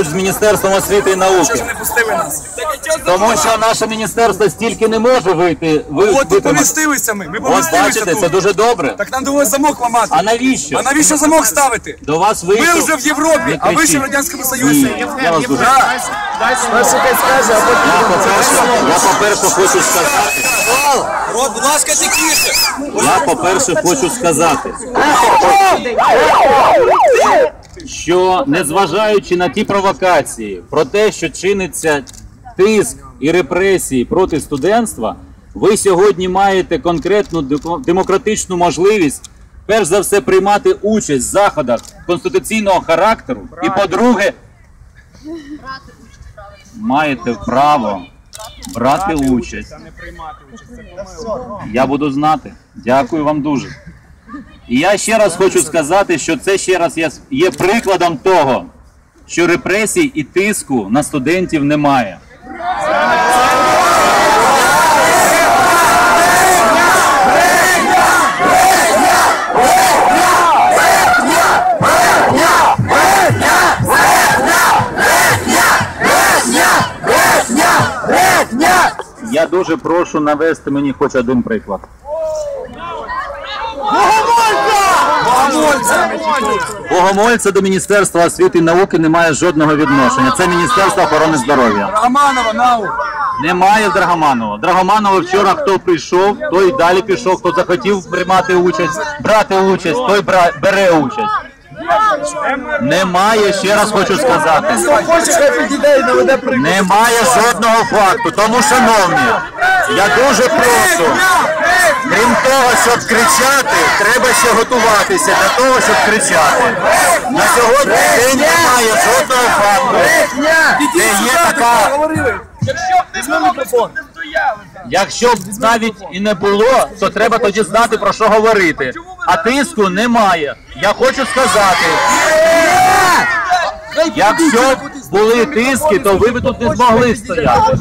поруч з Міністерством освіти і Що ж науки. не пустили нас? Тому що наше міністерство стільки не може вийти. Ви, От і помістилися ми. Ми От помістилися бачите, це тут. дуже добре. Так нам довелося замок ламати. А навіщо? А навіщо замок ставити? До вас вийшов... Ми вже в Європі, а ви ще в. Радянському Союзі. Ні, я вас дуже... Перше хай скаже, а потім. Я по-перше, я по-перше хочу сказати, Рот, будь ласка, тихіше. я по-перше хочу сказати, що незважаючи на ті провокації, про те, що чиниться тиск і репресії проти студентства, ви сьогодні маєте конкретну демократичну можливість, перш за все, приймати участь в заходах конституційного характеру. І по-друге, маєте право брати участь. Я буду знати. Дякую вам дуже. І я ще раз хочу сказати, що це ще раз є, прикладом того, що репресій і тиску на студентів немає. Я дуже прошу навести мені хоч один приклад. Богомольця до Міністерства освіти і науки не має жодного відношення. Це Міністерство охорони здоров'я. Романова, нау. Немає в Драгоманова. Драгоманова вчора хто прийшов, той і далі пішов, хто захотів приймати участь, брати участь, той бра- бере участь. Немає, ще раз хочу сказати. Хоче, хай підійде і наведе приклад. Немає жодного факту. Тому, шановні, я дуже прошу. Того, щоб кричати, треба ще готуватися для того, щоб кричати. На сьогодні день немає жодного факту. Де є така, якщо б навіть і не було, то треба тоді знати про що говорити. А тиску немає. Я хочу сказати. Якщо б були тиски, то ви б тут не змогли стояти.